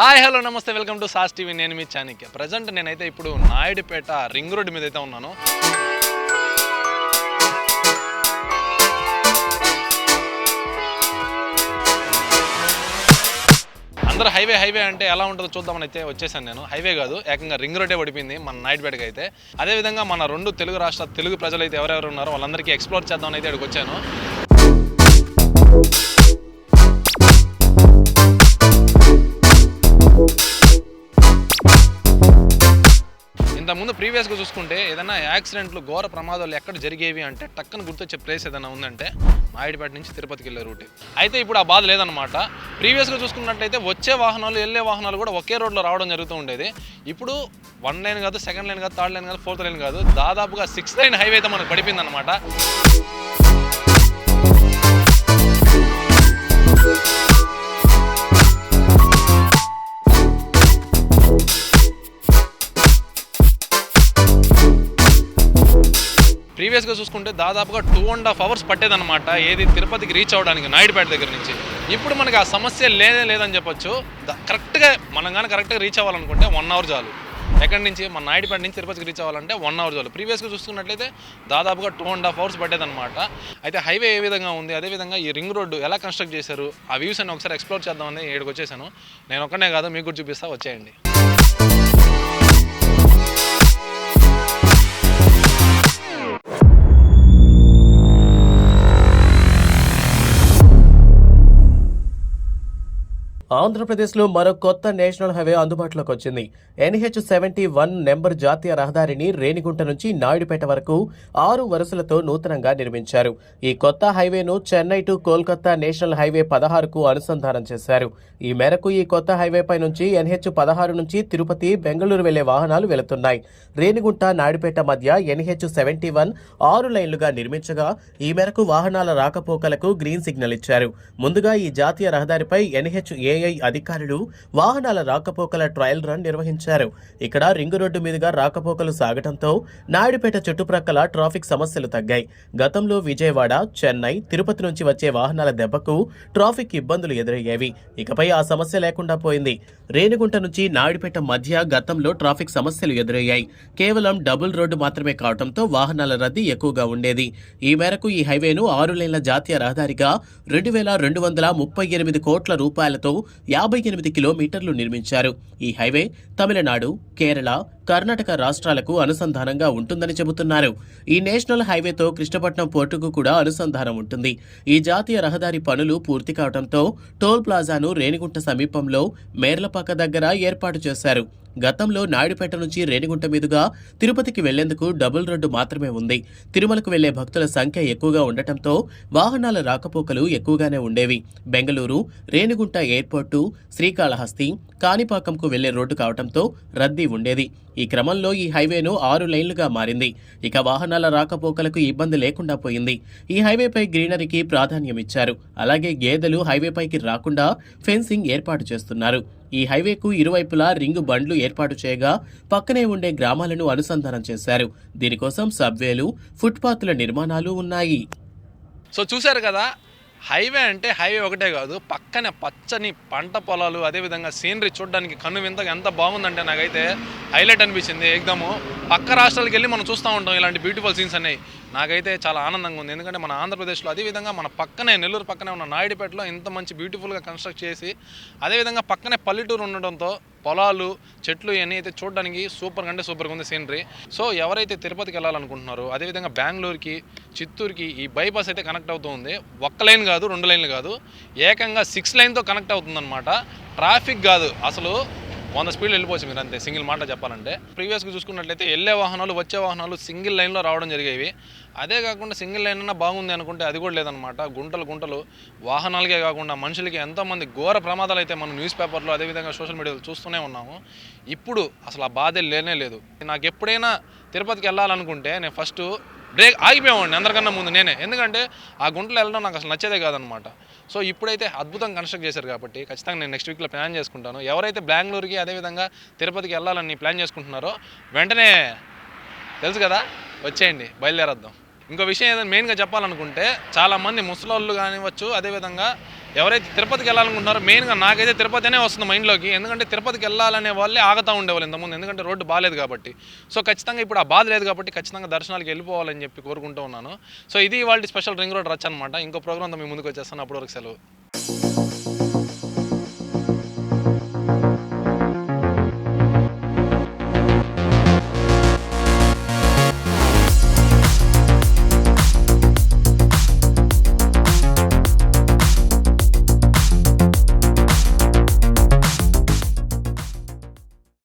Hi hello నమస్తే welcome to sauce TV. నేను మీ చాణిక్య. ప్రజెంట్ నేనైతే ఇప్పుడు నాయుడుపేట రింగ్ రోడ్ మీద అయితే ఉన్నాను. అందరూ హైవే హైవే అంటే ఎలా ఉంటుందో చూద్దామని అయితే వచ్చేసాను నేను. హైవే కాదు ఏకంగా రింగ్ రోడ్డే పడిపోయింది మన నాయుడుపేటకి అయితే. అదేవిధంగా మన రెండు తెలుగు రాష్ట్ర తెలుగు ప్రజలు అయితే ఎవరెవరు ఉన్నారో వాళ్ళందరికీ ఎక్స్ప్లోర్ చేద్దామని అయితే ఇక్కడికి వచ్చాను. ఇంతకుముందు ప్రీవియస్గా చూసుకుంటే ఏదైనా యాక్సిడెంట్లు ఘోర ప్రమాదాలు ఎక్కడ జరిగేవి అంటే టక్కన గుర్తొచ్చే ప్లేస్ ఏదైనా ఉందంటే నాయుడుపేట నుంచి తిరుపతికి వెళ్ళే రూట్. అయితే ఇప్పుడు ఆ బాధ లేదనమాట ప్రీవియస్గా చూసుకున్నట్లయితే వచ్చే వాహనాలు వెళ్ళే వాహనాలు కూడా ఒకే రోడ్లో రావడం జరుగుతూ ఉండేది. ఇప్పుడు వన్ లైన్ కాదు సెకండ్ లైన్ కాదు థర్డ్ లైన్ కాదు ఫోర్త్ లైన్ కాదు దాదాపుగా సిక్స్ లైన్ హైవే అయితే మనకు పడిపోయింది సీరియస్గా చూసుకుంటే దాదాపుగా టూ అండ్ హాఫ్ అవర్స్ పట్టేదన్నమాట. ఏది తిరుపతికి రీచ్ అవ్వడానికి నాయుడుపేట దగ్గర నుంచి. ఇప్పుడు మనకి ఆ సమస్య లేదే లేదని చెప్పొచ్చు. ద- కరెక్ట్గా మనం కానీ కరెక్ట్గా రీచ్ అవ్వాలనుకుంటే వన్ అవర్ చాలు. ఎక్కడి నుంచి మన నాయుడుపేట నుంచి తిరుపతికి రీచ్ అవ్వాలంటే వన్ అవర్ చాలు. ప్రీవియస్గా చూసుకున్నట్లయితే దాదాపుగా టూ అండ్ హాఫ్ అవర్స్ పట్టేదన్నమాట. అయితే హైవే ఏ విధంగా ఉంది? అదేవిధంగా ఈ రింగ్ రోడ్డు ఎలా కన్స్ట్రక్ట్ చేశారు? ఆ వ్యూస్ అని ఒకసారి ఎక్స్ప్లోర్ చేద్దామని ఇక్కడికి వచ్చేసాను. నేను ఒక్కనే కాదు మీకు కూడా చూపిస్తా వచ్చేయండి. ఆంధ్రప్రదేశ్లో మరో కొత్త నేషనల్ హైవే అందుబాటులోకి వచ్చింది. ఎన్హెచ్ సెవెంటీ వన్ నెంబర్ జాతీయ రహదారిని రేణిగుంట నుంచి నాయుడుపేట వరకు ఆరు వరుసలతో నూతనంగా నిర్మించారు. ఈ కొత్త హైవేను Chennai to Kolkata national highway పదహారుకు అనుసంధానం చేశారు. ఈ మేరకు ఈ కొత్త హైవేపై నుంచి ఎన్హెచ్ పదహారు నుంచి తిరుపతి బెంగళూరు వెళ్ళే వాహనాలు వెళుతున్నాయి. రేణిగుంట నాయుడుపేట మధ్య ఎన్హెచ్ సెవెంటీ వన్ ఆరు లైన్లుగా నిర్మించగా ఈ మేరకు వాహనాల రాకపోకలకు గ్రీన్ సిగ్నల్ ఇచ్చారు. ముందుగా ఈ జాతీయ రహదారిపై ఎన్హెచ్ ఏ ఏఐ అధికారులు వాహనాల రాకపోకల ట్రయల్ రన్ నిర్వహించారు. ఇక్కడ రింగు రోడ్డు మీదుగా రాకపోకలు సాగటంతో నాయుడుపేట చుట్టుప్రక్కల ట్రాఫిక్ సమస్యలు తగ్గాయి. గతంలో విజయవాడ చెన్నై తిరుపతి నుంచి వచ్చే వాహనాల దెబ్బకు ట్రాఫిక్ ఇబ్బందులు ఎదురయ్యేవి. ఇకపై ఆ సమస్య లేకుండా పోయింది. రేణిగుంట నుంచి నాయుడుపేట మధ్య గతంలో ట్రాఫిక్ సమస్యలు ఎదురయ్యాయి. కేవలం డబుల్ రోడ్డు మాత్రమే కావడంతో వాహనాల రద్దీ ఎక్కువగా ఉండేది. ఈ మేరకు ఈ హైవేను ఆరు లేన్ల జాతీయ రహదారిగా రెండు వేల రెండు వందల ముప్పై ఎనిమిది కోట్ల రూపాయలతో యాభై ఎనిమిది కిలోమీటర్లు నిర్మించారు. ఈ హైవే తమిళనాడు కేరళ కర్ణాటక రాష్ట్రాలకు అనుసంధానంగా ఉంటుందని చెబుతున్నారు. ఈ నేషనల్ హైవేతో కృష్ణపట్నం పోర్టుకు కూడా అనుసంధానం ఉంటుంది. ఈ జాతీయ రహదారి పనులు పూర్తి కావడంతో టోల్ ప్లాజాను రేణిగుంట సమీపంలో మేర్లపాక దగ్గర ఏర్పాటు చేశారు. గతంలో నాయుడుపేట నుంచి రేణిగుంట మీదుగా తిరుపతికి వెళ్ళేందుకు డబుల్ రోడ్డు మాత్రమే ఉంది. తిరుమలకు వెళ్ళే భక్తుల సంఖ్య ఎక్కువగా ఉండటంతో వాహనాల రాకపోకలు ఎక్కువగానే ఉండేవి. బెంగళూరు రేణిగుంట ఎయిర్పోర్టు శ్రీకాళహస్తి కాణిపాకంకు వెళ్ళే రోడ్డు కావడంతో రద్దీ ఉండేది. ఈ క్రమంలో ఈ హైవేను ఆరు లైన్లుగా మారింది. ఇక వాహనాల రాకపోకలకు ఇబ్బంది లేకుండా పోయింది. ఈ హైవేపై గ్రీనరీకి ప్రాధాన్యం ఇచ్చారు అలాగే గేదెలు హైవేపైకి రాకుండా ఫెన్సింగ్ ఏర్పాటు చేస్తున్నారు. ఈ హైవేకు ఇరువైపులా రింగు బండ్లు ఏర్పాటు చేయగా పక్కనే ఉండే గ్రామాలను అనుసంధానం చేశారు. దీనికోసం సబ్వేలు ఫుట్పాత్ల నిర్మాణాలు ఉన్నాయి. సో చూశారు కదా హైవే అంటే హైవే ఒకటే కాదు పక్కనే పచ్చని పంట పొలాలు అదేవిధంగా సీనరీ చూడడానికి కన్ను వింతగా ఎంత బాగుందంటే నాకైతే హైలైట్ అనిపించింది. ఎగ్దము పక్క రాష్ట్రాలకు వెళ్ళి మనం చూస్తూ ఉంటాం ఇలాంటి బ్యూటిఫుల్ సీన్స్ అనేవి నాకైతే చాలా ఆనందంగా ఉంది. ఎందుకంటే మన ఆంధ్రప్రదేశ్లో అదేవిధంగా మన పక్కనే నెల్లూరు పక్కనే ఉన్న నాయుడుపేటలో ఇంత మంచి బ్యూటిఫుల్గా కన్స్ట్రక్ట్ చేసి అదేవిధంగా పక్కనే పల్లెటూరు ఉండడంతో పొలాలు చెట్లు ఇవన్నీ అయితే చూడడానికి సూపర్గా అంటే సూపర్గా ఉంది సీనరీ సో ఎవరైతే తిరుపతికి వెళ్ళాలనుకుంటున్నారో అదేవిధంగా బెంగళూరుకి చిత్తూరుకి ఈ బైపాస్ అయితే కనెక్ట్ అవుతూ ఉంది. ఒక్క లైన్ కాదు రెండు లైన్లు కాదు. ఏకంగా సిక్స్ లైన్తో కనెక్ట్ అవుతుందన్నమాట. ట్రాఫిక్ కాదు. అసలు వంద స్పీడ్ వెళ్ళిపోవచ్చు మీరు అంతే సింగిల్ మాట చెప్పాలంటే. ప్రీవియస్గా చూసుకున్నట్లయితే వెళ్ళే వాహనాలు వచ్చే వాహనాలు సింగిల్ లైన్లో రావడం జరిగేవి. అదే కాకుండా సింగిల్ లైన్ అన్నా బాగుంది అనుకుంటే అది కూడా లేదనమాట గుంటలు గుంటలు వాహనాలకే కాకుండా మనుషులకి ఎంతోమంది ఘోర ప్రమాదాలు అయితే మనం న్యూస్ పేపర్లో అదేవిధంగా సోషల్ మీడియాలో చూస్తూనే ఉన్నాము. ఇప్పుడు అసలు ఆ బాధే లేనే లేదు. నాకు ఎప్పుడైనా తిరుపతికి వెళ్ళాలనుకుంటే నేను ఫస్ట్ బ్రేక్ ఆగిపోయామండి అందరికన్నా ముందు నేనే. ఎందుకంటే ఆ గుంటలో వెళ్ళడం నాకు అసలు నచ్చేదే కాదనమాట. సో ఇప్పుడైతే అద్భుతంగా కన్స్ట్రక్ట్ చేశారు కాబట్టి ఖచ్చితంగా నేను నెక్స్ట్ వీక్లో ప్లాన్ చేసుకుంటాను. ఎవరైతే బెంగళూరుకి అదేవిధంగా తిరుపతికి వెళ్ళాలని ప్లాన్ చేసుకుంటున్నారో వెంటనే తెలుసు కదా? వచ్చేయండి బయలుదేరద్దాం. ఇంకో విషయం ఏదైనా మెయిన్గా చెప్పాలనుకుంటే చాలామంది ముసలోళ్ళు కానివ్వచ్చు అదేవిధంగా ఎవరైతే తిరుపతికి వెళ్ళాలనుకుంటున్నారో మెయిన్గా నాకైతే తిరుపతినే వస్తుంది మైండ్లోకి. ఎందుకంటే తిరుపతికి వెళ్ళాలనే వాళ్ళే ఆగుతూ ఉండేవాళ్ళు ఇంతకుముందు. ఎందుకంటే రోడ్డు బాగాలేదు కాబట్టి. సో ఖచ్చితంగా ఇప్పుడు ఆ బాధ లేదు కాబట్టి ఖచ్చితంగా దర్శనాలకు వెళ్ళిపోవాలని చెప్పి కోరుకుంటూ ఉన్నాను. సో ఇది వాళ్ళ స్పెషల్ రింగ్ రోడ్ రచ్చ అనమాట ఇంకో ప్రోగ్రామ్తో మీ ముందుకు వచ్చేస్తాను. అప్పటివరకు సెలవు.